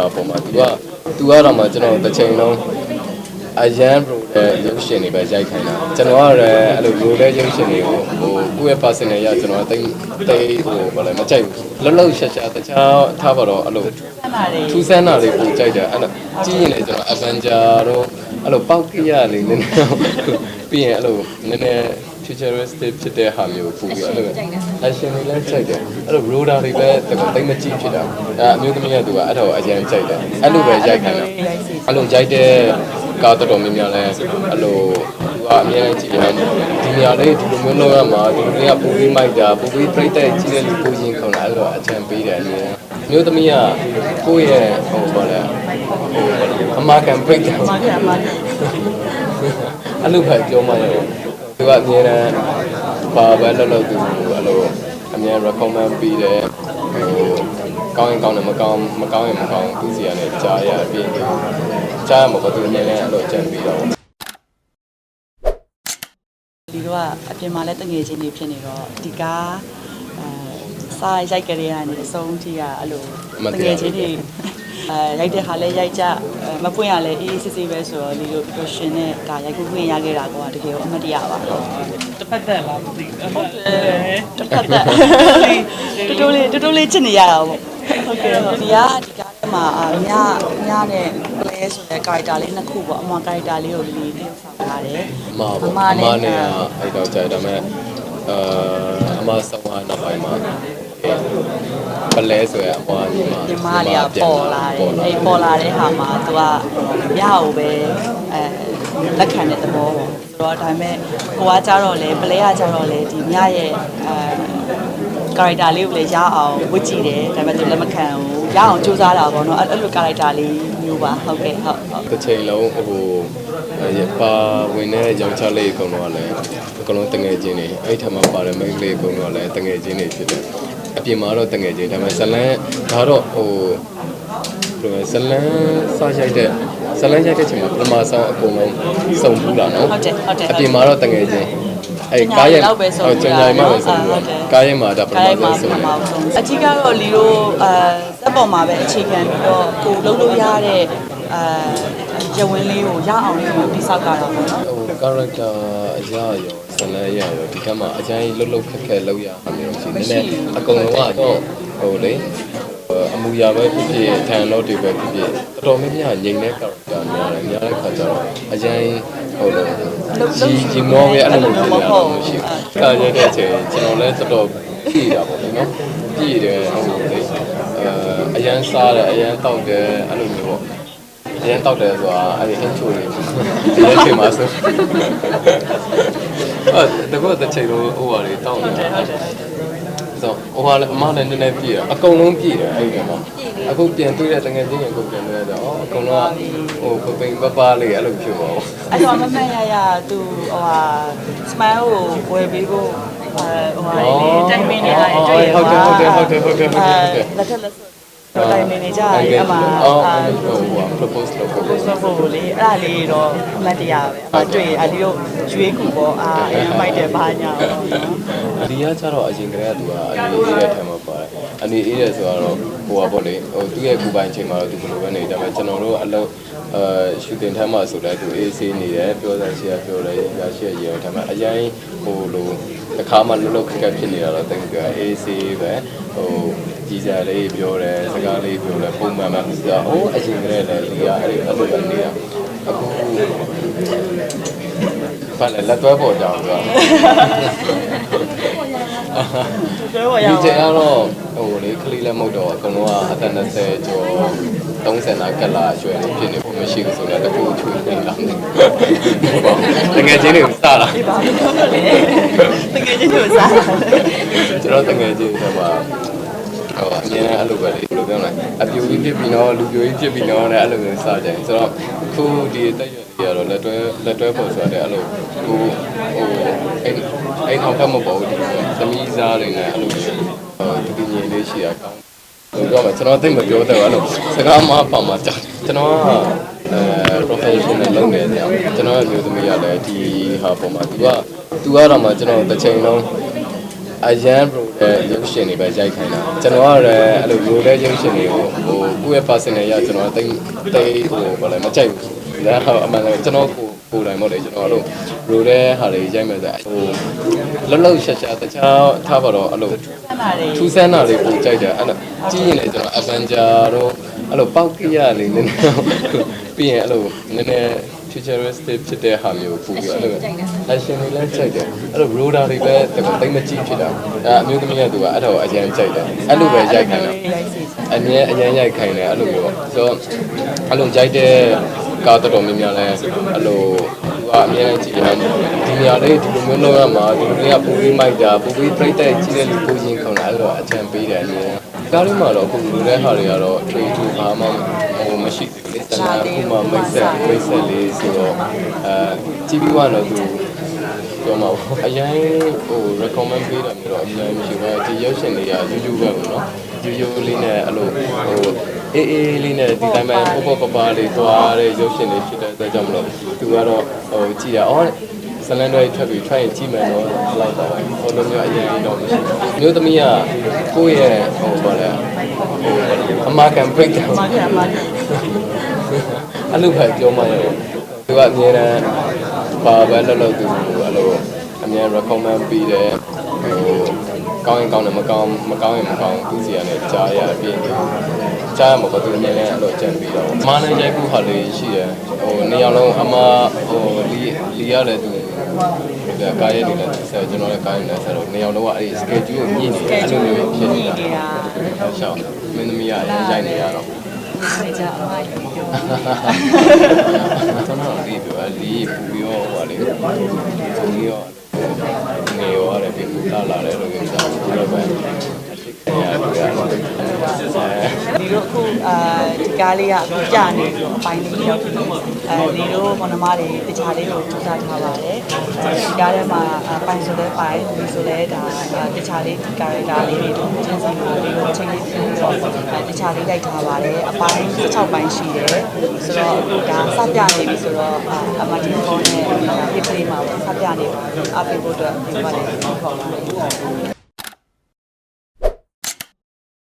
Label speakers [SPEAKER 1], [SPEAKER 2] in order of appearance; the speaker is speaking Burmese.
[SPEAKER 1] ဟာပေါ်မှာ तू က तू ကတော့မှကျွန်တော်တစ်ချိန်လုံးအရန် bro တဲ့ရုပ်ရှင်တွေပဲရိုက်ခိုင်းတာကျွန်တော်ကလည်းအဲ့လို bro တဲ့ရုပ်ရှင်တွေကိုဟိုကိုယ့်ရဲ့ personal ရကျွန်တော်တိတ်တိတ်ဟိုဘာလဲမကြိုက်ဘူးလှုပ်လှုပ်ရှားရှားတခြားထားပါတော့အဲ့လို
[SPEAKER 2] ဆန္ဒတွေ
[SPEAKER 1] ထူးဆန်းတာလေးကိုကြိုက်တယ်အဲ့လိုကြည့်ရင်လည်းကျွန်တော် Avenger တော့အဲ့လိုပောက်ကြရလေးနည်းနည်းပြီးရင်အဲ့လိုနည်းနည်း futuristic ဖြစ်တဲ့ဟာမျိုးပူပြီးအဲ့လို action တွေလည်းကြိုက်တယ်အဲ့လို roller တွေပဲတကယ်တိတ်မကြည့်ဖြစ်တာအဲ့အမျိုးသမီးကသူကအဲ့တော့အရင်ကြိုက်တယ်အဲ့လိုပဲရိုက်ခိုင်းတာအဲ့လိုရိုက်တဲ့ကားတော်တော်များများလဲအဲ့လိုသူကအများကြီးကြည့်တယ်ဒီနေရာလေးဒီလိုမျိုးလုပ်ရမှာဒီလိုလေးကပူပြီးမိုက်တာပူပြီးပြိတ်တဲ့ကြည့်တဲ့လူကိုရင်ခေါင်းလာအဲ့လိုအချမ်းပေးတယ်အမျိုးမျိုးသမီးကကိုယ့်ရဲ့ဟိုဘာလဲဟိုအမကန်ပြိတ်တယ်
[SPEAKER 2] မှာခံမှာ
[SPEAKER 1] အဲ့လိုပဲပြောမှရတယ် သူကအမြဲတမ်းဘာပဲလုပ်လို့သူအဲ့လိုအမြဲ recommend ပေးတယ်ဟိုကောင်းရင်ကောင်းတယ်မကောင်းမကောင်းရင်မကောင်းသူစီကနေကြားရအပြင်ကြားရမှာဘာသူအမြဲတမ်းအဲ့လိုအကြံပေးတော့
[SPEAKER 2] ဒီတော့အပြင်မှာလည်းတငယ်ချင်းတွေဖြစ်နေတော့ဒီကားအဲစားရိုက်ကြတဲ့ကနေအဆုံးထိကအဲ့လိုတငယ်ချင်းတွေ အဲရိုက်တဲ့ဟာလည်းရိုက်ကြမပွင့်ရလဲအေးအေးဆေးဆေးပဲဆိုတော့ဒီလိုပျော်ရွှင်တဲ့ကာရိုက်ခုခွင့်ရခဲ့တာကတကယ်ကိုအမှတ်တရပါဟုတ်
[SPEAKER 3] တစ်ဖက်သက်လားမသိဘူး
[SPEAKER 2] ဟုတ်တယ်တစ်ဖက်သက်တူတူလေးတူတူလေးချစ်နေရတာပေါ့ဟုတ်ကဲ့ဟုတ်ဒီကဒီကားထဲမှာအမြမြနဲ့ play ဆိုတဲ့ character လေးနှစ်ခုပေါ့အမ character လေးကိုလေးတယောက်ဆောင်ထားတယ်
[SPEAKER 1] အမပေါ့အမနဲ့အဲ့တော့ကြာဒါပေမဲ့အာအမဆောင်းသွားနောက်ပိုင်းမှာ ပလဲဆိုရအမညီမ
[SPEAKER 2] ညီမလေးကပေါ်လာတယ်အဲ့ပေါ်လာတဲ့ဟာမှာသူကမြကိုပဲအဲလက်ခံတဲ့သဘောပေါ့ဆိုတော့ဒါပေမဲ့ကိုကကြတော့လေ play ကကြတော့လေဒီမြရဲ့အဲ character လေးကိုလည်းရအောင်ဝတ်ကြည့်တယ်ဒါပေမဲ့သူလက်မခံဘူးရအောင်စူးစမ်းတာပေါ့နော်အဲ့အဲ့လို character လေးမျိုးပါဟုတ်ကဲ့ဟုတ်ဟုတ်
[SPEAKER 1] တစ်ချိန်လုံးဟိုပါဝင်တဲ့ယောက်ျားလေးအကုန်လုံးကလည်းအကုန်လုံးတငယ်ချင်းတွေအဲ့ထက်မှပါတဲ့မိန်းကလေးအကုန်လုံးကလည်းတငယ်ချင်းတွေဖြစ်တယ် အပြင်မှာတော့တငယ်ချင်းဒါပေမဲ့ဇလန်းဒါတော့ဟိုဘယ်လိုလဲဇလန်းစားရိုက်တဲ့ဇလန်းရိုက်တဲ့ချိန်မှာပထမဆုံးအကုန်လုံးစုံဘူးတာနော်
[SPEAKER 2] ဟုတ်တယ်ဟုတ်တယ်
[SPEAKER 1] အပြင်မှာတော့တငယ်ချင်းအဲ့ကားရဲ့ဟုတ်ကျန်ကြိုင်မှာပဲစုံဘူးကားရဲ့မှာဒါပထ
[SPEAKER 2] ခိုင်း
[SPEAKER 1] မ
[SPEAKER 2] မှာ
[SPEAKER 1] ဆုံးစုံ
[SPEAKER 2] ပထမ
[SPEAKER 1] တယ်
[SPEAKER 2] ဆုံးအကြီးကတော့လီတို့အဲ စက်ပေါ်မှာပဲအခြေခံပြီးတော့ကိုလုံးလို့ရတဲ့အဲရဝင်းလေးကိုရအောင်လေးကိုတိဆောက်ကြတာပေါ့နော်
[SPEAKER 1] ဟို character အရာရောဇလန်းရရောဒီကမှာအကျဉ်းလှုပ်လှုပ်ခက်ခဲလောက်ရအမျိုးရှိနေတယ်အကုန်လုံးကတော့ဟိုလေအမူအရာပဲဖြစ်ဖြစ်ထန်တော့တွေပဲဖြစ်ဖြစ်တော်တော်များများငြိမ်တဲ့ character များတယ်များတဲ့ခါကျတော့အကျဉ်းဟိုလိုကြီးကြီးမောပဲအဲ့လိုမျိုးဖြစ်ရတော့မရှိဘူးကာရတဲ့အချိန်ကျွန်တော်လည်းတော်တော်ကြည့်တာပေါ့နော်ကြည့်တယ်ဟိုလေအဲအ ရန်စားတယ်အရန်တောက်တယ်အဲ့လိုမျိုးပေါ့အရင်တောက်တယ်ဆိုတာအဲ့ဒီဟင်းချိုတွေဒီရက်ချိန်မှာဆိုအဲ့တကောတစ်ချိန်လုံးဟိုဟာတွေတောက်နေတယ်ဆိုဟိုဟာလည်းအမလည်းနည်းနည်းပြည့်တယ်အကုန်လုံးပြည့်တယ်အဲ့ဒီမှာအခုပြန်တွေ့တဲ့တငယ်ချင်းကိုပြန်တွေ့တော့အကုန်လုံးဟိုပပိန်ပပလေးအဲ့လိုဖြစ်သွားအောင်
[SPEAKER 2] အဲ့တော့မမရရသူဟိုဟာ smile ကိုဝယ်ပေးဖို့အဲဟိုဟာလေးတိုင်မင်းနေတာတွေ့ရ
[SPEAKER 1] ဟုတ်တယ်ဟုတ်တယ်ဟုတ်တယ်ဟုတ်တယ်ဟုတ်တယ်ဟုတ်တယ်
[SPEAKER 2] လက်ထက်လက် ဆွတိုင်မင်းနေကြတယ်အမှ
[SPEAKER 1] အော်
[SPEAKER 2] အာ
[SPEAKER 1] ဟိုဟို propose လုပ်ဖို့
[SPEAKER 2] ကိုစဖို့လေအဲ့ဒါလေးတော့အမှတ်တရပဲအတွေ့အလီတို့ရွေးကူပေါ့အာအဲ့လိုမိုက်တယ်ဘာညာပေါ့နော်
[SPEAKER 1] ဒီကကျတော့အရင်ကတည်းကသူကအနေအေးတဲ့ထဲမှာပါတယ် အနေအေးတဲ့ဆိုတော့ဟိုပါပေါ့လေဟိုသူ့ရဲ့ကူပိုင်ချိန်မှာတော့သူဘယ်လိုပဲနေဒါပေမဲ့ကျွန်တော်တို့အလုပ်အဲရှူတင်ထဲမှာဆိုလည်းသူအေးဆေးနေတယ်ပြောစရာရှိရပြောတယ်ရရှိရရေထဲမှာအရင်ဟိုလိုတစ်ခါမှလွတ်လွတ်ခက်ခက်ဖြစ်နေတာတော့တိတ်ကြအေးဆေးပဲဟိုကြည်စရာလေးပြောတယ်စကားလေးပြောတယ်ပုံမှန်မှဆိုတော့ဟိုအရင်ကတည်းကလည်းဒီကအဲ့ဒီအလုပ်ကနေရအခုဘာလဲလက်တွဲပေါ်ကြအောင်ဆိုတော့
[SPEAKER 2] ကျွဲ ဝရ
[SPEAKER 1] ဒီ
[SPEAKER 2] အောင်
[SPEAKER 1] ချိန်ကတော့ဟိုလေကလေးလည်းမဟုတ်တော့အကုန်လုံးကအသက်20ကျော်30နာကလာရွှဲနေဖြစ်နေဖို့မရှိဘူးဆိုတော့တကူချွေးနေတာတကယ်ချင်းတွေစတာ
[SPEAKER 2] ဒီပါဘယ်လိုလဲတကယ်ချင်းတို့စား
[SPEAKER 1] ကျွန်တော်တကယ်ချင်းတွေမှာဟိုအမြင်နဲ့အဲ့လိုပဲလေဘယ်လိုပြောလဲအပြူကြီးဖြစ်ပြီးတော့လူပြိုကြီးဖြစ်ပြီးတော့လည်းအဲ့လိုမျိုးစကြတယ်ဆိုတော့ခုဒီတက်ရွယ်တွေကတော့လက်တွဲလက်တွဲဖို့ဆိုတော့အဲ့လိုဟိုဟိုအဲ့အဲ့အောင်ဖတ်မပေါ်ဘူးဒီ သမီးစားတွေနဲ့အဲ့လိုမျိုးဟိုတည်ငြိမ်လေးရှိတာကောင်းဆိုတော့ကျွန်တော်သိမပြောတယ်အဲ့လိုစကားမပါမှာကြာကျွန်တော်ကအဲ professional လုပ်နေတယ်ကျွန်တော်ရဲ့မျိုးသမီးကလည်းဒီဟာပေါ်မှာ तू က तू ကတော့မှကျွန်တော်တစ်ချိန်လုံးအရန် bro တဲ့ရုပ်ရှင်တွေပဲရိုက်ခိုင်းတာကျွန်တော်ကလည်းအဲ့လို bro တဲ့ရုပ်ရှင်တွေကိုဟိုကိုယ့်ရဲ့ personal ရကျွန်တော်တိတ်တိတ်ဟိုဘာလဲမကြိုက်ဘူးဒါအမှန်လည်းကျွန်တော်ကို ကိုယ်တိုင်မဟုတ်လေကျွန်တော်အဲ့လို bro တဲ့ဟာတွေရိုက်မယ်ဆိုဟိုလှလှရှာရှာတခြားထားပါတော့အဲ့လို
[SPEAKER 2] ခဏလေး
[SPEAKER 1] ထူးဆန်းတာလေးပုံကြိုက်တယ်အဲ့လိုကြည့်ရင်လည်းကျွန်တော် Avenger တော့အဲ့လိုပောက်ကြရလေးနည်းနည်းပြီးရင်အဲ့လိုနည်းနည်း futuristic ဖြစ်တဲ့ဟာမျိုးပို့ပြီးအဲ့လို action တွေလည်းကြိုက်တယ်အဲ့လို roller တွေပဲတကယ်တိတ်မကြည့်ဖြစ်တာအဲ့အမျိုးသမီးကသူကအဲ့ဒါကိုအရင်ကြိုက်တယ်အဲ့လိုပဲရိုက်ခိုင်းတာ
[SPEAKER 2] ရိုက်စီ
[SPEAKER 1] အမြဲအရင်ရိုက်ခိုင်းတယ်အဲ့လိုမျိုးဆိုတော့အဲ့လိုရိုက်တဲ့ ကားတော်တော်များများလဲအဲ့လိုသူကအမြဲကြည့်တယ်ဒီနေရာလေးဒီလိုမျိုးလုပ်ရမှာဒီလိုကပူပြီးမိုက်တာပူပြီးပြိတ်တဲ့ကြည့်တဲ့လူကိုရင်ခုန်တာအဲ့လိုအချမ်းပေးတယ်အမြဲကားလေးမှာတော့အခုလူတဲ့ဟာတွေကတော့ trade to ဘာမှဟိုမရှိဘူးလေတနာခုမှမိတ်ဆက်မိတ်ဆက်လေးဆိုတော့အဲကြည့်ပြီးတော့သူပြောမှာပေါ့အရင်ဟို recommend ပေးတာမျိုးတော့အရင်မရှိဘူးဒီရုပ်ရှင်တွေကယူယူပဲပေါ့နော်ယူယူလေးနဲ့အဲ့လိုဟို အေးအေးလေးနဲ့ဒီတိုင်းပဲပေါ့ပေါ့ပပလေးသွားတဲ့ရုပ်ရှင်တွေဖြစ်တဲ့အတွက်ကြောင့်မလို့သူကတော့ဟိုကြည့်တာအော်ဇလန်တွေထွက်ပြီး try ကြည့်မယ်တော့လောက်တော့ဟိုလိုမျိုးအရင်တော့မရှိဘူးမျိုးသမီးကကိုယ့်ရဲ့ဟိုဘာလဲဟိုအမာကန် break down
[SPEAKER 2] မာကန်မာကန်
[SPEAKER 1] အဲ့လိုပဲပြောမှရတယ်သူကအမြဲတမ်းပါပဲလောက်လောက်သူအဲ့လိုအမြဲ recommend ပေးတယ်ဟိုကောင်းရင်ကောင်းတယ်မကောင်းမကောင်းရင်မကောင်းသူစီကနေကြားရအပြင် ကြားရမှာပေါ့သူအမြဲတမ်းအဲ့လိုကြံပြီးတော့မာနဲ့ရိုက်ဖို့ဟာလေးရှိတယ်ဟိုနေရာလုံးအမဟိုလီလီရလည်းသူဒါကားရဲတွေလည်းဆက်ကျွန်တော်လည်းကားရဲလည်းဆက်တော့နေရာလုံးကအဲ့ဒီ schedule ကိုညှိနေတယ်အဲ့လိုမျိုးဖြစ်နေတာရှောင်းမင်းသမီးကရိုက်နေရတော့
[SPEAKER 2] နေကြအမကြီးပြော
[SPEAKER 1] ကျွန်တော်ဒီပြောလီပူရောဟိုလေပူရောနေရောရတယ်ပြူလာလာတယ်လို့ပြောတာဘယ်လိုပဲအရှိခင်ရတယ်ကွာ
[SPEAKER 2] ဒီလိုအခုအာဒီကားလေးကအခုကြာနေပြီးတော့အပိုင်းလေးရောက်ပြီအဲဒီလိုမနမတွေတခြားလေးကိုထူးခြားထားပါတယ်ဒီကားထဲမှာအပိုင်းဆိုလဲပိုင်းဒီဆိုလဲဒါတခြားလေးဒီကာရက်တာလေးတွေတို့ချင်းစီလိုလေးတို့ချင်းလေးပြီးတော့တခြားလေးလိုက်ထားပါတယ်အပိုင်း16ပိုင်းရှိတယ်ဆိုတော့အခုဒါစပြနေပြီဆိုတော့အမတီကောနဲ့ဒီပလေးမှာပေါ့စပြနေပါအပေးဖို့အတွက်ဒီမှာလေးခေါ်ပါတယ်